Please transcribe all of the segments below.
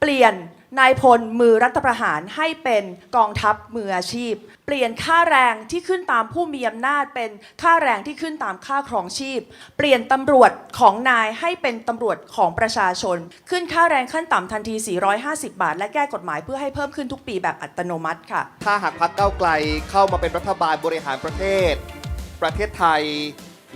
เปลี่ยนนายพลมือรัฐประหารให้เป็นกองทัพมืออาชีพ เปลี่ยนค่าแรงที่ขึ้นตามผู้มีอำนาจเป็นค่าแรงที่ขึ้นตามค่าครองชีพ เปลี่ยนตำรวจของนายให้เป็นตำรวจของประชาชน ขึ้นค่าแรงขั้นต่ำทันที 450 บาท และแก้กฎหมายเพื่อให้เพิ่มขึ้นทุกปีแบบอัตโนมัติค่ะ ถ้าหากพักเก้าไกลเข้ามาเป็นรัฐบาลบริหารประเทศ ประเทศไทย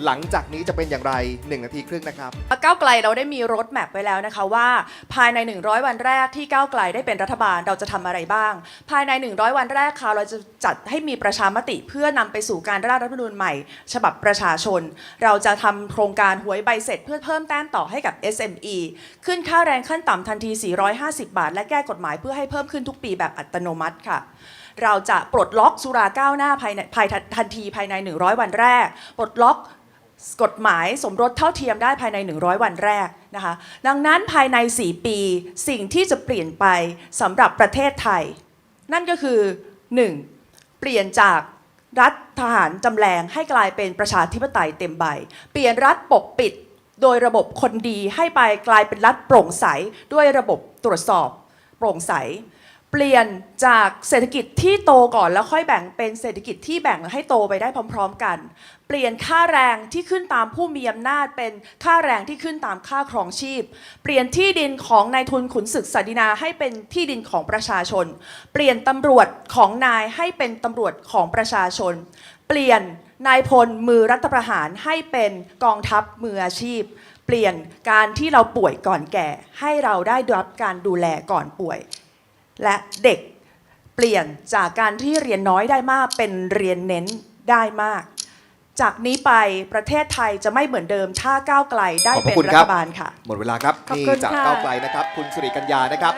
หลังจากนี้จะเป็นอย่างไร 1 นาทีครึ่งนะครับ ก้าวไกลเราได้มีรถแมพไว้แล้วนะคะว่า ภายใน 100 วันแรกที่ก้าวไกลได้เป็นรัฐบาลเราจะทำอะไรบ้าง ภายใน 100 วันแรกค่ะเราจะจัดให้มีประชามติเพื่อนำไปสู่การร่างรัฐธรรมนูญใหม่ ฉบับประชาชน เราจะทำโครงการหวยใบเสร็จ เพื่อเพิ่มแต้มต่อให้กับ SME ขึ้นค่าแรงขั้นต่ำทันที 450 บาท และแก้กฎหมายเพื่อให้เพิ่มขึ้นทุกปีแบบอัตโนมัติค่ะเราจะปลดล็อกสุราก้าวหน้าภายในภายทันทีภายใน 100 วันแรก ปลดล็อก กฎหมายสมรสเท่าเทียมได้ภายใน 100 วันแรกนะคะ ดังนั้นภายใน 4 ปีสิ่งที่จะเปลี่ยนไปสำหรับประเทศไทย นั่นก็คือ 1. เปลี่ยนจากรัฐทหารจำแรงให้กลายเป็นประชาธิปไตยเต็มใบ เปลี่ยนรัฐปกปิดโดยระบบคนดีให้ไปกลายเป็นรัฐโปร่งใส ด้วยระบบตรวจสอบโปร่งใส เปลี่ยนจากเศรษฐกิจที่โตก่อนแล้วค่อยแบ่งเป็นเศรษฐกิจที่แบ่งให้โตไปได้พร้อม ๆ กัน เปลี่ยนค่าแรงที่ขึ้นตามผู้มีอำนาจเป็นค่าแรงที่ขึ้นตามค่าครองชีพ เปลี่ยนที่ดินของนายทุนขุนศึกสดินาให้เป็นที่ดินของประชาชน เปลี่ยนตำรวจของนายให้เป็นตำรวจของประชาชน เปลี่ยนนายพลมือรัฐประหารให้เป็นกองทัพมืออาชีพ เปลี่ยนการที่เราป่วยก่อนแก่ ให้เราได้รับการดูแลก่อนป่วย และเด็กเปลี่ยนจากการที่เรียนน้อยได้มากเป็นเรียนเน้นได้มาก จากนี้ไปประเทศไทยจะไม่เหมือนเดิมถ้าก้าวไกลได้ขอบพเป็ระนคุณรัครัฐบบาลค่ะ หมดเวลาครับขอบนี่คุณจากค่ะก้าวไกลนะครับ คุณสุริกัญญานะครับ